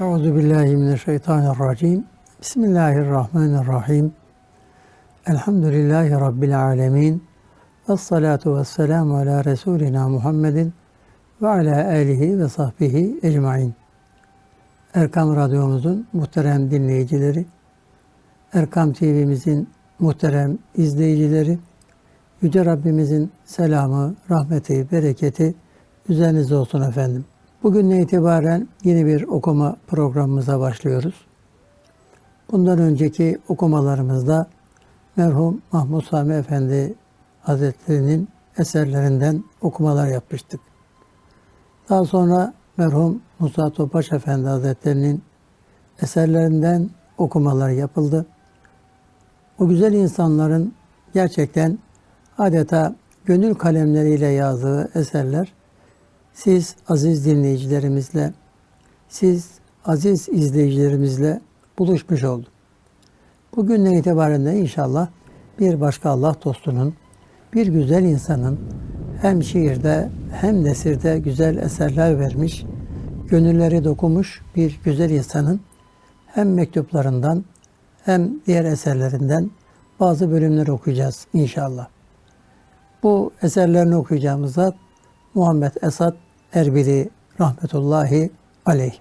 Euzu billahi mineşşeytanirracim. Bismillahirrahmanirrahim. Elhamdülillahi rabbil alamin. Ves salatu vesselamu ala resulina Muhammedin ve ala alihi ve sahbihi ecmaîn. Erkam Radyomuzun muhterem dinleyicileri, Erkam TV'mizin muhterem izleyicileri, Yüce Rabbimizin selamı, rahmeti, bereketi üzerinize olsun efendim. Bugünden itibaren yeni bir okuma programımıza başlıyoruz. Bundan önceki okumalarımızda merhum Mahmud Sami Efendi Hazretleri'nin eserlerinden okumalar yapmıştık. Daha sonra merhum Musa Topaş Efendi Hazretleri'nin eserlerinden okumalar yapıldı. O güzel insanların gerçekten adeta gönül kalemleriyle yazdığı eserler siz aziz dinleyicilerimizle, siz aziz izleyicilerimizle buluşmuş oldu. Bugünden itibaren de inşallah bir başka Allah dostunun, bir güzel insanın hem şiirde hem nesirde güzel eserler vermiş, gönülleri dokumuş bir güzel insanın hem mektuplarından hem diğer eserlerinden bazı bölümler okuyacağız inşallah. Bu eserlerini okuyacağımız zat Muhammed Esad Erbili rahmetullahi aleyh.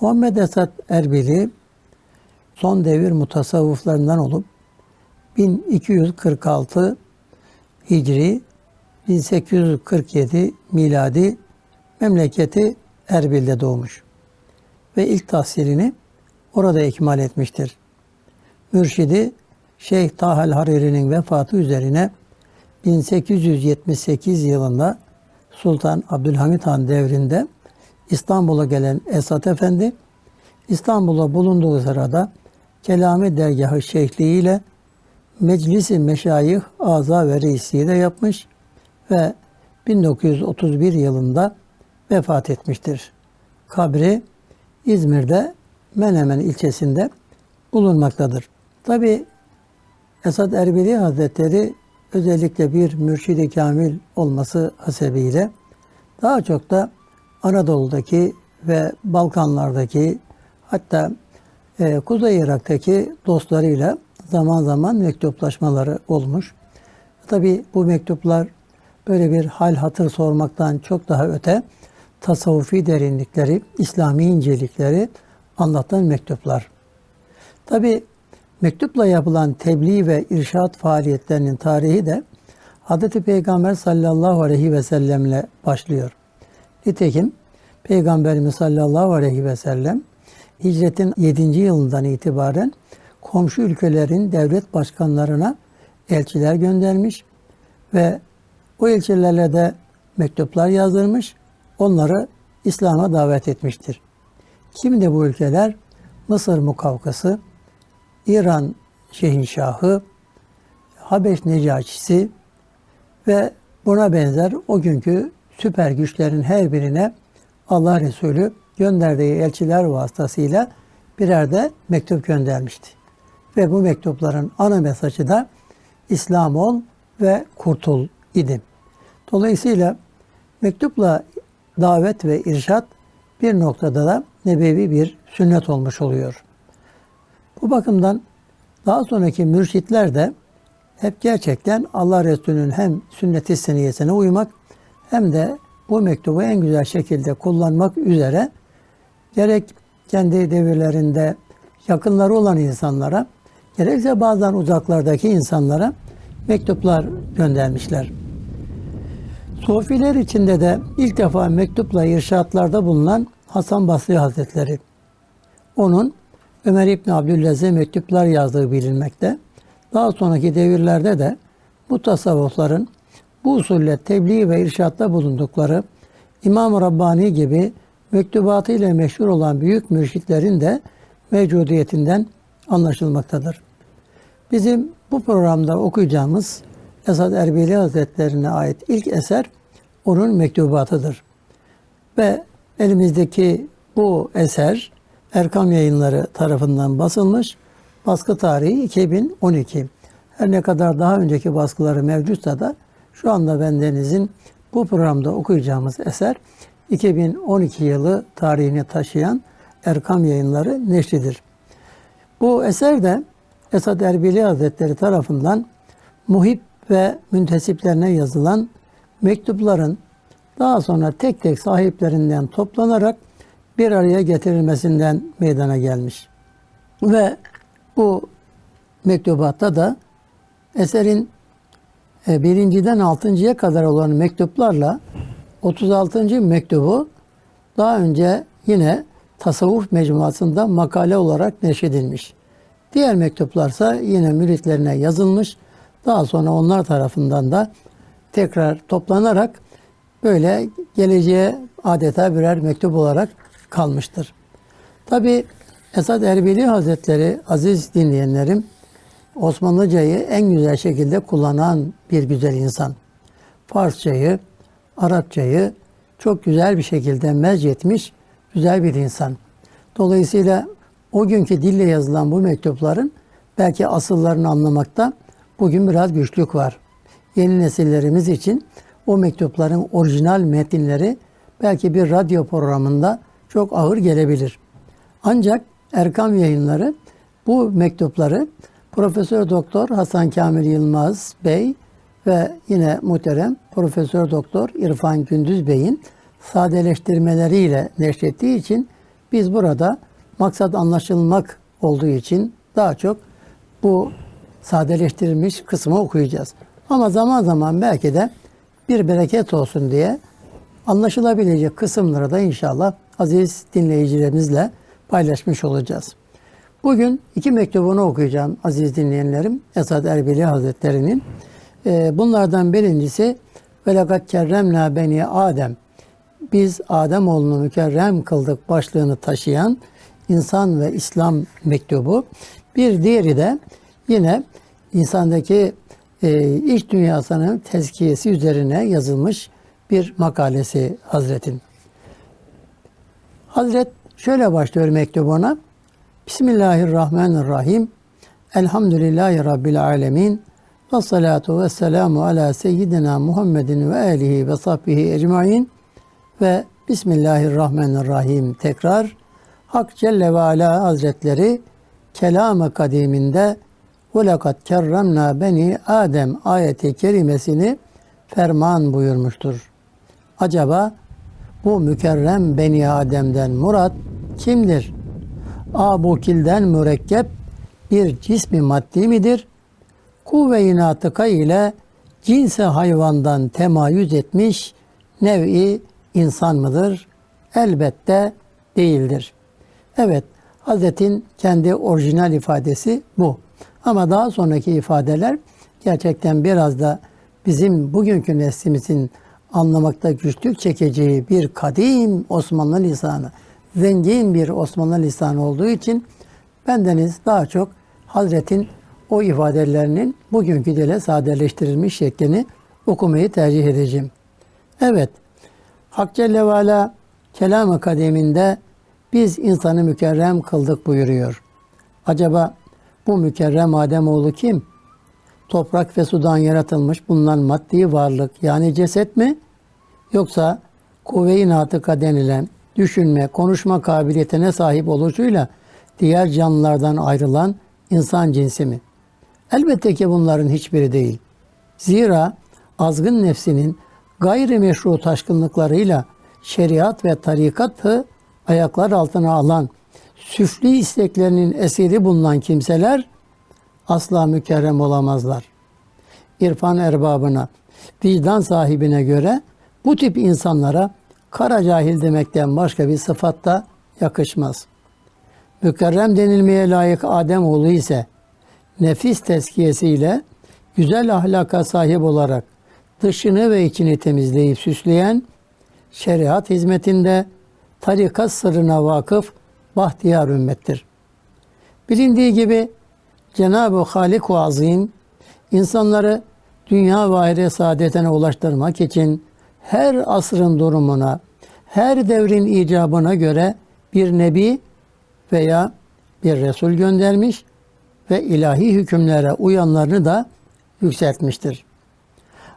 Muhammed Esad Erbili son devir mutasavvıflarından olup 1246 Hicri 1847 miladi memleketi Erbil'de doğmuş ve ilk tahsilini orada ikmal etmiştir. Mürşidi Şeyh Tahal Hariri'nin vefatı üzerine 1878 yılında Sultan Abdülhamit Han devrinde İstanbul'a gelen Esat Efendi, İstanbul'a bulunduğu sırada Kelami Dergahı Şeyhliği ile Meclisi Meşayih Aza ve Reisi'yi de yapmış ve 1931 yılında vefat etmiştir. Kabri İzmir'de Menemen ilçesinde bulunmaktadır. Tabi Esad Erbili Hazretleri özellikle bir mürşidi kamil olması hasebiyle daha çok da Anadolu'daki ve Balkanlardaki hatta e, Kuzey Irak'taki dostlarıyla zaman zaman mektuplaşmaları olmuş. Tabi bu mektuplar böyle bir hal hatır sormaktan çok daha öte tasavvufi derinlikleri, İslami incelikleri anlatan mektuplar. Tabi mektupla yapılan tebliğ ve irşat faaliyetlerinin tarihi de Hz. Peygamber sallallahu aleyhi ve sellemle başlıyor. Nitekim Peygamberimiz sallallahu aleyhi ve sellem hicretin 7. yılından itibaren komşu ülkelerin devlet başkanlarına elçiler göndermiş ve o elçilerle de mektuplar yazdırmış, onları İslam'a davet etmiştir. Kimdi bu ülkeler? Mısır Mukavkası, İran Şehinşahı, Habeş Necaşisi ve buna benzer o günkü süper güçlerin her birine Allah Resulü gönderdiği elçiler vasıtasıyla birer de mektup göndermişti. Ve bu mektupların ana mesajı da İslam ol ve kurtul idi. Dolayısıyla mektupla davet ve irşat bir noktada da nebevi bir sünnet olmuş oluyor. Bu bakımdan daha sonraki mürşitler de hep gerçekten Allah Resulü'nün hem sünnet-i seniyesine uymak hem de bu mektubu en güzel şekilde kullanmak üzere gerek kendi devirlerinde yakınları olan insanlara gerekse bazen uzaklardaki insanlara mektuplar göndermişler. Sofiler içinde de ilk defa mektupla irşatlarda bulunan Hasan Basri Hazretleri. Onun Ömer İbni Abdülaziz'e mektuplar yazdığı bilinmekte. Daha sonraki devirlerde de bu tasavvufların bu usulle tebliğ ve irşatta bulundukları İmam-ı Rabbani gibi mektubatıyla meşhur olan büyük mürşitlerin de mevcudiyetinden anlaşılmaktadır. Bizim bu programda okuyacağımız Esad Erbili Hazretlerine ait ilk eser onun mektubatıdır. Ve elimizdeki bu eser Erkam Yayınları tarafından basılmış. Baskı tarihi 2012. Her ne kadar daha önceki baskıları mevcutsa da şu anda bendenizin bu programda okuyacağımız eser 2012 yılı tarihini taşıyan Erkam Yayınları neşridir. Bu eser de Esad Erbili Hazretleri tarafından muhip ve müntesiplerine yazılan mektupların daha sonra tek tek sahiplerinden toplanarak bir araya getirilmesinden meydana gelmiş. Ve bu mektubatta da eserin e, birinciden altıncıya kadar olan mektuplarla 36. mektubu daha önce yine tasavvuf mecmuasında makale olarak neşredilmiş. Diğer mektuplarsa yine müritlerine yazılmış. Daha sonra onlar tarafından da tekrar toplanarak böyle geleceğe adeta birer mektup olarak kalmıştır. Tabi Esad Erbili Hazretleri aziz dinleyenlerim Osmanlıcayı en güzel şekilde kullanan bir güzel insan. Farsçayı, Arapçayı çok güzel bir şekilde mezcetmiş güzel bir insan. Dolayısıyla o günkü dille yazılan bu mektupların belki asıllarını anlamakta bugün biraz güçlük var. Yeni nesillerimiz için o mektupların orijinal metinleri belki bir radyo programında çok ağır gelebilir. Ancak Erkam Yayınları bu mektupları Profesör Doktor Hasan Kamil Yılmaz Bey ve yine muhterem Profesör Doktor İrfan Gündüz Bey'in sadeleştirmeleriyle neşrettiği için biz burada maksat anlaşılmak olduğu için daha çok bu sadeleştirilmiş kısmı okuyacağız. Ama zaman zaman belki de bir bereket olsun diye anlaşılabilecek kısımları da inşallah aziz dinleyicilerimizle paylaşmış olacağız. Bugün iki mektubunu okuyacağım aziz dinleyenlerim. Esad Erbili Hazretleri'nin. Ee, bunlardan birincisi Velakat kerremna beni Adem. Biz Adem oğlunu mükerrem kıldık başlığını taşıyan insan ve İslam mektubu. Bir diğeri de yine insandaki e, iç dünyasının tezkiyesi üzerine yazılmış bir makalesi Hazretin. Hazret şöyle başlıyor mektubuna. Bismillahirrahmanirrahim. Elhamdülillahi Rabbil alemin. Ve salatu ve selamu ala seyyidina Muhammedin ve alihi ve sahbihi ecmain. Ve Bismillahirrahmanirrahim tekrar. Hak Celle ve Ala Hazretleri kelam-ı kadiminde lekad kerremna beni Adem ayeti kerimesini ferman buyurmuştur. Acaba bu mükerrem beni Adem'den murat kimdir? abukilden mürekkep bir cismi maddi midir? Kuvve-i natıka ile cinsi hayvandan temayüz etmiş nev'i insan mıdır? Elbette değildir. Evet, Hazretin kendi orijinal ifadesi bu. Ama daha sonraki ifadeler gerçekten biraz da bizim bugünkü neslimizin anlamakta güçlük çekeceği bir kadim Osmanlı lisanı zengin bir Osmanlı lisanı olduğu için bendeniz daha çok Hazret'in o ifadelerinin bugünkü dile sadeleştirilmiş şeklini okumayı tercih edeceğim. Evet, Hak Celle ve Ala kelam-ı kademinde biz insanı mükerrem kıldık buyuruyor. Acaba bu mükerrem Ademoğlu kim? Toprak ve sudan yaratılmış bulunan maddi varlık yani ceset mi? Yoksa kuvve-i natıka denilen düşünme, konuşma kabiliyetine sahip oluşuyla diğer canlılardan ayrılan insan cinsi mi? Elbette ki bunların hiçbiri değil. Zira azgın nefsinin gayrimeşru taşkınlıklarıyla şeriat ve tarikatı ayaklar altına alan, süfli isteklerinin esiri bulunan kimseler asla mükerrem olamazlar. İrfan erbabına, vicdan sahibine göre bu tip insanlara kara cahil demekten başka bir sıfat da yakışmaz. Mükerrem denilmeye layık Adem oğlu ise nefis tezkiyesiyle güzel ahlaka sahip olarak dışını ve içini temizleyip süsleyen, şeriat hizmetinde tarikat sırrına vakıf bahtiyar ümmettir. Bilindiği gibi Cenab-ı Halik-u Azim insanları dünya ve ahiret saadetine ulaştırmak için her asrın durumuna, her devrin icabına göre bir nebi veya bir resul göndermiş ve ilahi hükümlere uyanlarını da yükseltmiştir.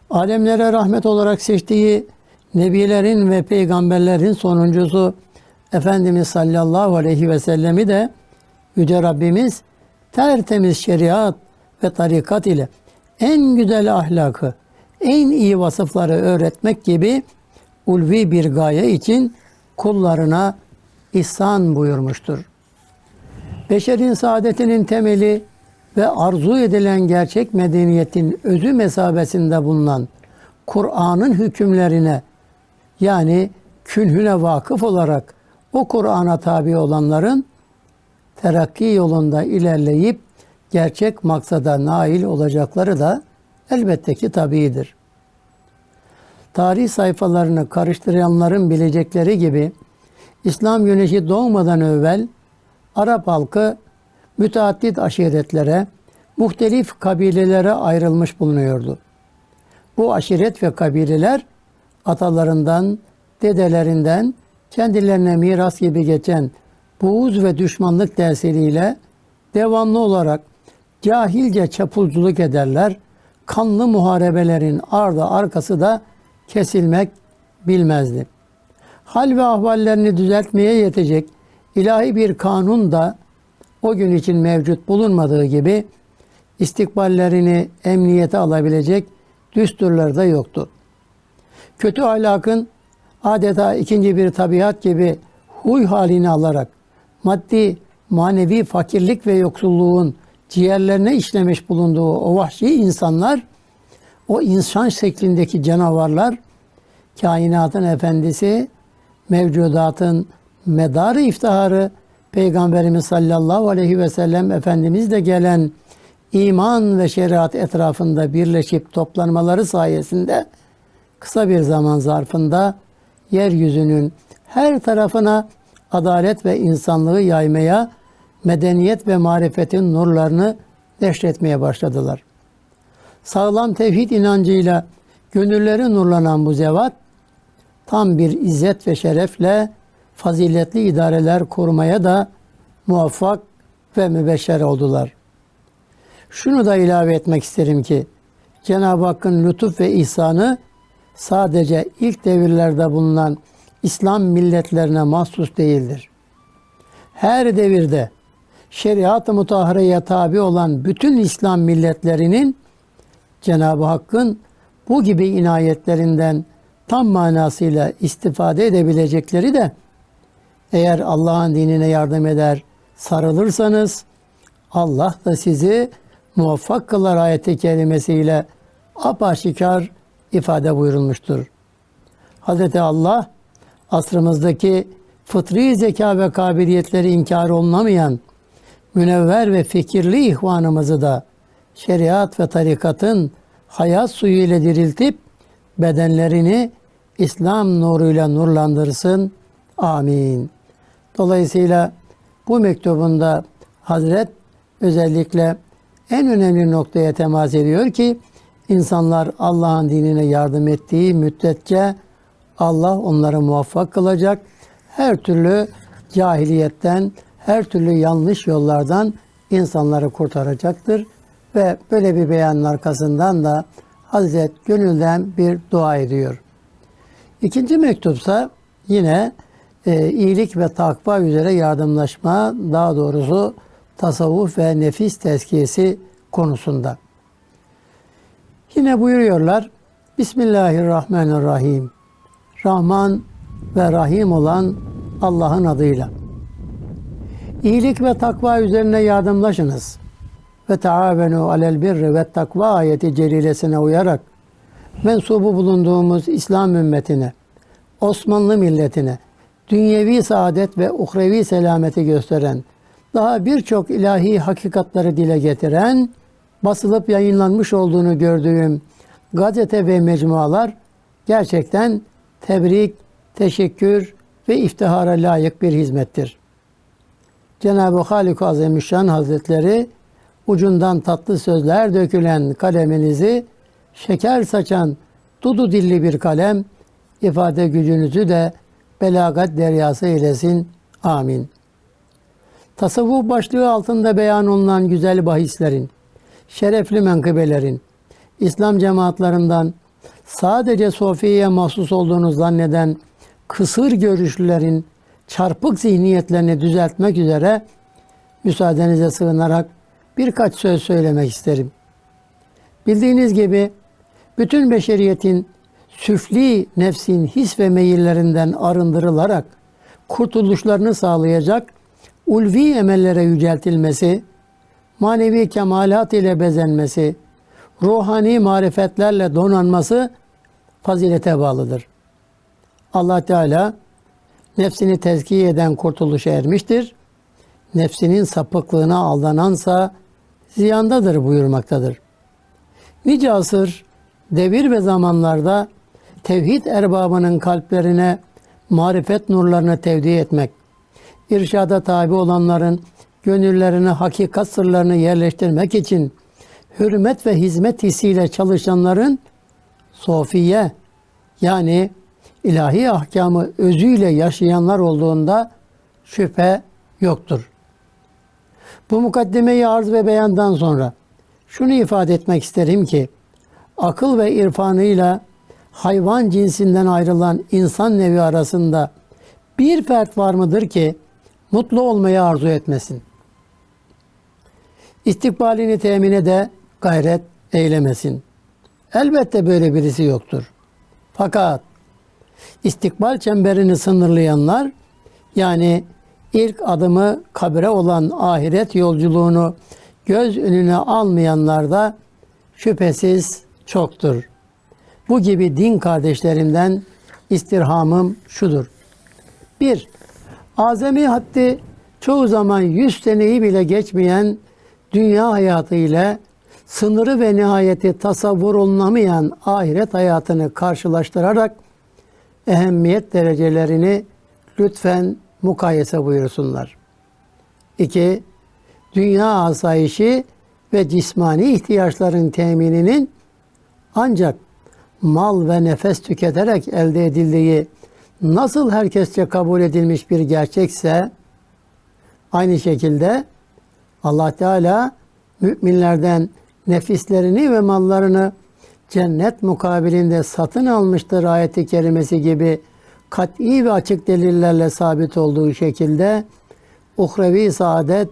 Alemlere rahmet olarak seçtiği nebilerin ve peygamberlerin sonuncusu Efendimiz sallallahu aleyhi ve sellemi de Yüce Rabbimiz tertemiz şeriat ve tarikat ile en güzel ahlakı, en iyi vasıfları öğretmek gibi ulvi bir gaye için kullarına ihsan buyurmuştur. Beşerin saadetinin temeli ve arzu edilen gerçek medeniyetin özü mesabesinde bulunan Kur'an'ın hükümlerine yani künhüne vakıf olarak o Kur'an'a tabi olanların terakki yolunda ilerleyip gerçek maksada nail olacakları da elbette ki tabiidir. Tarih sayfalarını karıştıranların bilecekleri gibi İslam güneşi doğmadan evvel Arap halkı müteaddit aşiretlere, muhtelif kabilelere ayrılmış bulunuyordu. Bu aşiret ve kabileler atalarından, dedelerinden kendilerine miras gibi geçen buğuz ve düşmanlık dersleriyle devamlı olarak cahilce çapulculuk ederler. Kanlı muharebelerin ardı arkası da kesilmek bilmezdi. Hal ve ahvallerini düzeltmeye yetecek ilahi bir kanun da o gün için mevcut bulunmadığı gibi istikballerini emniyete alabilecek düsturlar da yoktu. Kötü ahlakın adeta ikinci bir tabiat gibi huy halini alarak maddi, manevi fakirlik ve yoksulluğun ciğerlerine işlemiş bulunduğu o vahşi insanlar, o insan şeklindeki canavarlar, kainatın efendisi, mevcudatın medarı iftiharı, Peygamberimiz sallallahu aleyhi ve sellem Efendimizle gelen iman ve şeriat etrafında birleşip toplanmaları sayesinde kısa bir zaman zarfında yeryüzünün her tarafına adalet ve insanlığı yaymaya, medeniyet ve marifetin nurlarını neşretmeye başladılar. Sağlam tevhid inancıyla gönülleri nurlanan bu zevat, tam bir izzet ve şerefle faziletli idareler kurmaya da muvaffak ve mübeşşer oldular. Şunu da ilave etmek isterim ki, Cenab-ı Hakk'ın lütuf ve ihsanı sadece ilk devirlerde bulunan İslam milletlerine mahsus değildir. Her devirde şeriat-ı mutahareye tabi olan bütün İslam milletlerinin Cenab-ı Hakk'ın bu gibi inayetlerinden tam manasıyla istifade edebilecekleri de eğer Allah'ın dinine yardım eder, sarılırsanız Allah da sizi muvaffak kılar ayeti kelimesiyle apaşikar ifade buyurulmuştur. Hz. Allah asrımızdaki fıtri zeka ve kabiliyetleri inkar olunamayan münevver ve fikirli ihvanımızı da şeriat ve tarikatın hayat suyu ile diriltip bedenlerini İslam nuruyla nurlandırsın. Amin. Dolayısıyla bu mektubunda Hazret özellikle en önemli noktaya temas ediyor ki insanlar Allah'ın dinine yardım ettiği müddetçe Allah onları muvaffak kılacak. Her türlü cahiliyetten, her türlü yanlış yollardan insanları kurtaracaktır. Ve böyle bir beyanın arkasından da Hazret gönülden bir dua ediyor. İkinci mektupsa yine e, iyilik ve takva üzere yardımlaşma, daha doğrusu tasavvuf ve nefis tezkiyesi konusunda. Yine buyuruyorlar, Bismillahirrahmanirrahim. Rahman ve Rahim olan Allah'ın adıyla. İyilik ve takva üzerine yardımlaşınız. Ve taavenu alel birri ve takva ayeti celilesine uyarak mensubu bulunduğumuz İslam ümmetine, Osmanlı milletine, dünyevi saadet ve uhrevi selameti gösteren, daha birçok ilahi hakikatları dile getiren, basılıp yayınlanmış olduğunu gördüğüm gazete ve mecmualar gerçekten tebrik, teşekkür ve iftihara layık bir hizmettir. Cenab-ı Halik-i Azimüşşan Hazretleri ucundan tatlı sözler dökülen kaleminizi şeker saçan dudu dilli bir kalem ifade gücünüzü de belagat deryası eylesin. Amin. Tasavvuf başlığı altında beyan olunan güzel bahislerin, şerefli menkıbelerin, İslam cemaatlarından sadece Sofiye'ye mahsus olduğunu zanneden kısır görüşlülerin çarpık zihniyetlerini düzeltmek üzere müsaadenize sığınarak birkaç söz söylemek isterim. Bildiğiniz gibi bütün beşeriyetin süfli nefsin his ve meyillerinden arındırılarak kurtuluşlarını sağlayacak ulvi emellere yüceltilmesi, manevi kemalat ile bezenmesi, ruhani marifetlerle donanması fazilete bağlıdır. Allah Teala nefsini tezkiye eden kurtuluşa ermiştir. Nefsinin sapıklığına aldanansa ziyandadır buyurmaktadır. Nice asır, devir ve zamanlarda tevhid erbabının kalplerine marifet nurlarını tevdi etmek, irşada tabi olanların gönüllerine hakikat sırlarını yerleştirmek için hürmet ve hizmet hissiyle çalışanların sofiye yani ilahi ahkamı özüyle yaşayanlar olduğunda şüphe yoktur. Bu mukaddemeyi arz ve beyandan sonra şunu ifade etmek isterim ki akıl ve irfanıyla hayvan cinsinden ayrılan insan nevi arasında bir fert var mıdır ki mutlu olmayı arzu etmesin? İstikbalini temine de gayret eylemesin. Elbette böyle birisi yoktur. Fakat istikbal çemberini sınırlayanlar yani ilk adımı kabre olan ahiret yolculuğunu göz önüne almayanlar da şüphesiz çoktur. Bu gibi din kardeşlerimden istirhamım şudur. 1. Azami haddi çoğu zaman yüz seneyi bile geçmeyen dünya hayatı ile sınırı ve nihayeti tasavvur olunamayan ahiret hayatını karşılaştırarak ehemmiyet derecelerini lütfen mukayese buyursunlar. 2. Dünya asayişi ve cismani ihtiyaçların temininin ancak mal ve nefes tüketerek elde edildiği nasıl herkesçe kabul edilmiş bir gerçekse aynı şekilde Allah Teala müminlerden nefislerini ve mallarını cennet mukabilinde satın almıştır ayeti kerimesi gibi kat'i ve açık delillerle sabit olduğu şekilde uhrevi saadet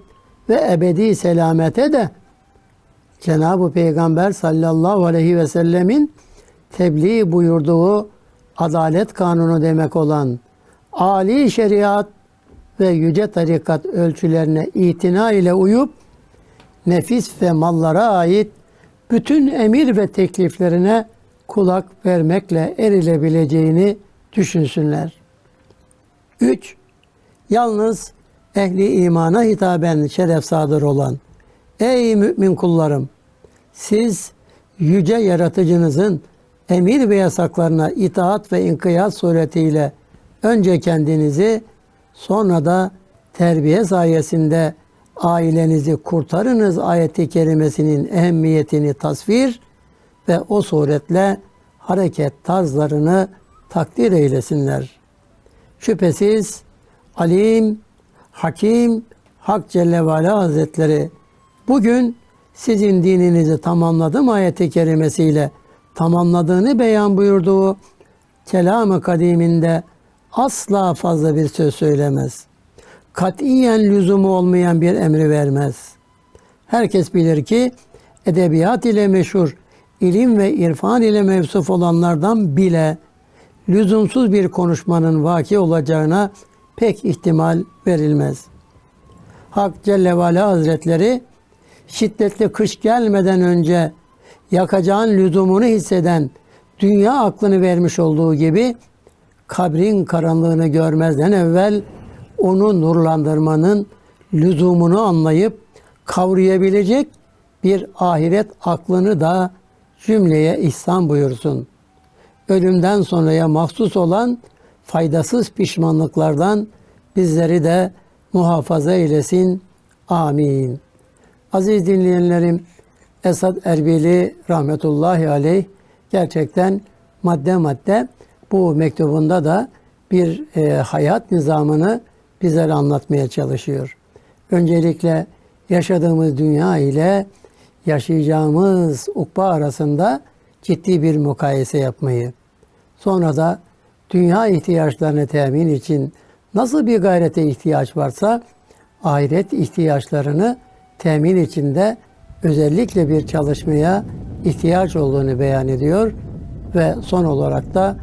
ve ebedi selamete de Cenab-ı Peygamber sallallahu aleyhi ve sellemin tebliğ buyurduğu adalet kanunu demek olan Ali şeriat ve yüce tarikat ölçülerine itina ile uyup nefis ve mallara ait bütün emir ve tekliflerine kulak vermekle erilebileceğini düşünsünler. 3. Yalnız ehli imana hitaben şeref sadır olan Ey mümin kullarım! Siz yüce yaratıcınızın emir ve yasaklarına itaat ve inkiyat suretiyle önce kendinizi sonra da terbiye sayesinde ailenizi kurtarınız ayeti kerimesinin ehemmiyetini tasvir ve o suretle hareket tarzlarını takdir eylesinler. Şüphesiz alim, hakim, Hak Celle ve Ala Hazretleri bugün sizin dininizi tamamladım ayeti kerimesiyle tamamladığını beyan buyurduğu kelam-ı kadiminde asla fazla bir söz söylemez. Katiyen lüzumu olmayan bir emri vermez. Herkes bilir ki edebiyat ile meşhur, ilim ve irfan ile mevsuf olanlardan bile lüzumsuz bir konuşmanın vaki olacağına pek ihtimal verilmez. Hak Celle ve Ala Hazretleri şiddetli kış gelmeden önce yakacağın lüzumunu hisseden dünya aklını vermiş olduğu gibi kabrin karanlığını görmezden evvel onu nurlandırmanın lüzumunu anlayıp kavrayabilecek bir ahiret aklını da cümleye ihsan buyursun. Ölümden sonraya mahsus olan faydasız pişmanlıklardan bizleri de muhafaza eylesin. Amin. Aziz dinleyenlerim, Esad Erbili rahmetullahi aleyh gerçekten madde madde bu mektubunda da bir e, hayat nizamını bizlere anlatmaya çalışıyor. Öncelikle yaşadığımız dünya ile yaşayacağımız ukba arasında ciddi bir mukayese yapmayı, sonra da dünya ihtiyaçlarını temin için Nasıl bir gayrete ihtiyaç varsa ahiret ihtiyaçlarını temin içinde özellikle bir çalışmaya ihtiyaç olduğunu beyan ediyor ve son olarak da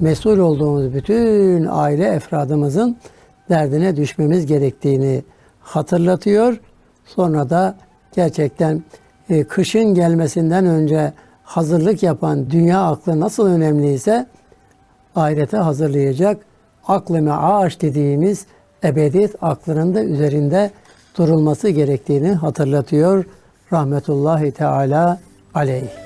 mesul olduğumuz bütün aile efradımızın derdine düşmemiz gerektiğini hatırlatıyor. Sonra da gerçekten e, kışın gelmesinden önce hazırlık yapan dünya aklı nasıl önemliyse ahirete hazırlayacak aklı meaş dediğimiz ebediyet aklının da üzerinde durulması gerektiğini hatırlatıyor. Rahmetullahi Teala aleyh.